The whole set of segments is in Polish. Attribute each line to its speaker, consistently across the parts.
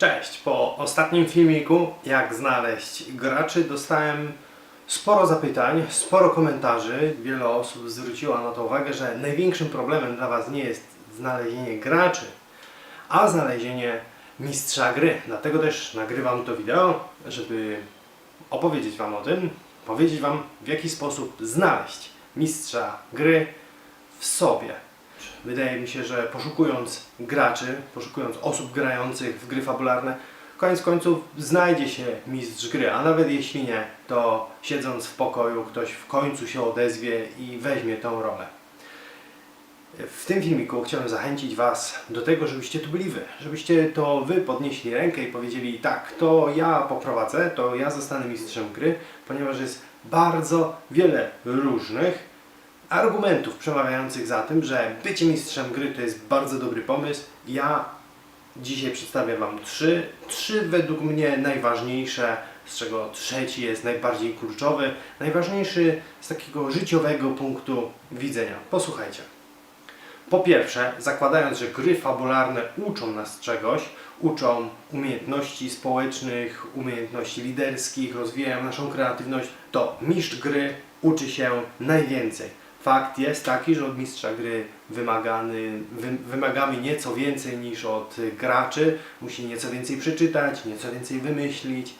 Speaker 1: Cześć! Po ostatnim filmiku, jak znaleźć graczy, dostałem sporo zapytań, sporo komentarzy. Wiele osób zwróciło na to uwagę, że największym problemem dla Was nie jest znalezienie graczy, a znalezienie mistrza gry. Dlatego też nagrywam to wideo, żeby opowiedzieć Wam o tym, powiedzieć Wam w jaki sposób znaleźć mistrza gry w sobie. Wydaje mi się, że poszukując graczy, poszukując osób grających w gry fabularne, koniec końców znajdzie się mistrz gry, a nawet jeśli nie, to siedząc w pokoju ktoś w końcu się odezwie i weźmie tą rolę. W tym filmiku chciałem zachęcić Was do tego, żebyście tu byli Wy, żebyście to Wy podnieśli rękę i powiedzieli tak, to ja poprowadzę, to ja zostanę mistrzem gry, ponieważ jest bardzo wiele różnych argumentów przemawiających za tym, że bycie mistrzem gry to jest bardzo dobry pomysł. Ja dzisiaj przedstawię Wam trzy, trzy według mnie najważniejsze, z czego trzeci jest najbardziej kluczowy, najważniejszy z takiego życiowego punktu widzenia. Posłuchajcie. Po pierwsze, zakładając, że gry fabularne uczą nas czegoś, uczą umiejętności społecznych, umiejętności liderskich, rozwijają naszą kreatywność, to mistrz gry uczy się najwięcej. Fakt jest taki, że od mistrza gry wymagany, wy, wymagamy nieco więcej niż od graczy. Musi nieco więcej przeczytać, nieco więcej wymyślić.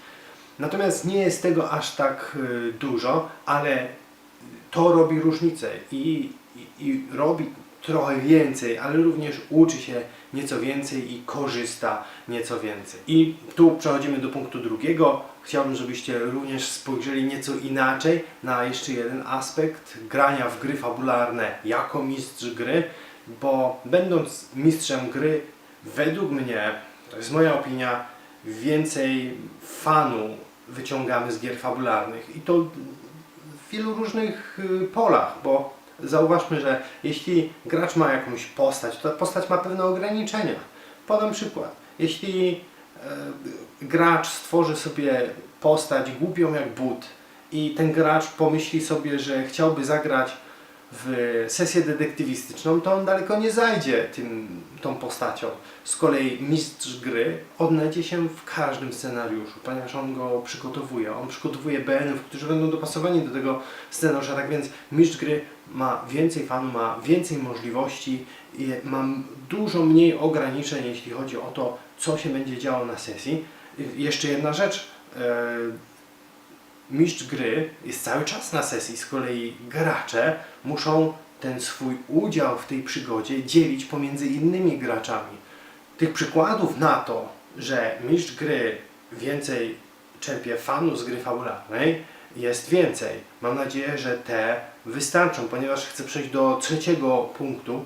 Speaker 1: Natomiast nie jest tego aż tak y, dużo, ale to robi różnicę i, i, i robi trochę więcej, ale również uczy się nieco więcej i korzysta nieco więcej. I tu przechodzimy do punktu drugiego. Chciałbym, żebyście również spojrzeli nieco inaczej na jeszcze jeden aspekt grania w gry fabularne jako mistrz gry, bo będąc mistrzem gry, według mnie, to jest moja opinia, więcej fanu wyciągamy z gier fabularnych i to w wielu różnych y, polach, bo zauważmy, że jeśli gracz ma jakąś postać, to ta postać ma pewne ograniczenia. Podam przykład. Jeśli e, gracz stworzy sobie postać głupią jak but i ten gracz pomyśli sobie, że chciałby zagrać w sesję detektywistyczną, to on daleko nie zajdzie tym, tą postacią. Z kolei mistrz gry odnajdzie się w każdym scenariuszu, ponieważ on go przygotowuje. On przygotowuje BN-ów, którzy będą dopasowani do tego scenariusza. Tak więc mistrz gry ma więcej fanu, ma więcej możliwości i ma dużo mniej ograniczeń, jeśli chodzi o to, co się będzie działo na sesji. Jeszcze jedna rzecz. e, mistrz gry jest cały czas na sesji, z kolei gracze muszą ten swój udział w tej przygodzie dzielić pomiędzy innymi graczami. Tych przykładów na to, że mistrz gry więcej czerpie fanu z gry fabularnej, jest więcej. Mam nadzieję, że te wystarczą, ponieważ chcę przejść do trzeciego punktu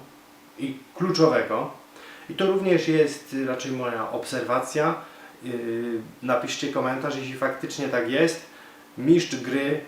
Speaker 1: i kluczowego. I to również jest raczej moja obserwacja. Yy, Napiszcie komentarz, jeśli faktycznie tak jest mistrz gry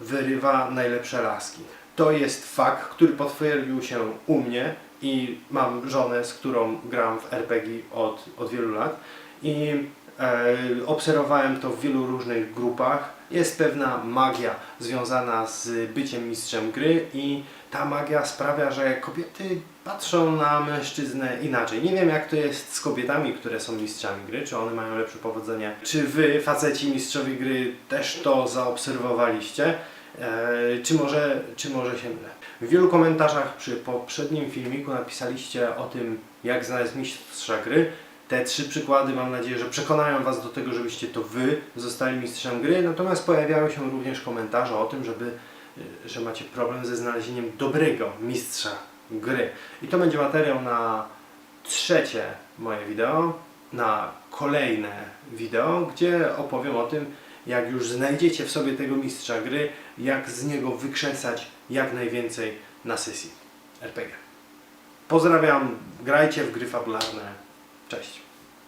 Speaker 1: wyrywa najlepsze laski. To jest fakt, który potwierdził się u mnie i mam żonę, z którą gram w RPG od, od wielu lat i e, obserwowałem to w wielu różnych grupach. Jest pewna magia związana z byciem mistrzem gry i ta magia sprawia, że kobiety patrzą na mężczyznę inaczej. Nie wiem jak to jest z kobietami, które są mistrzami gry, czy one mają lepsze powodzenie. Czy wy, faceci mistrzowie gry, też to zaobserwowaliście? E, czy, może, czy może się mylę? W wielu komentarzach przy poprzednim filmiku napisaliście o tym, jak znaleźć mistrza gry. Te trzy przykłady mam nadzieję, że przekonają Was do tego, żebyście to Wy zostali mistrzem gry. Natomiast pojawiały się również komentarze o tym, żeby, y, że macie problem ze znalezieniem dobrego mistrza gry. I to będzie materiał na trzecie moje wideo, na kolejne wideo, gdzie opowiem o tym, jak już znajdziecie w sobie tego mistrza gry, jak z niego wykrzesać jak najwięcej na sesji RPG. Pozdrawiam, grajcie w gry fabularne. Cześć.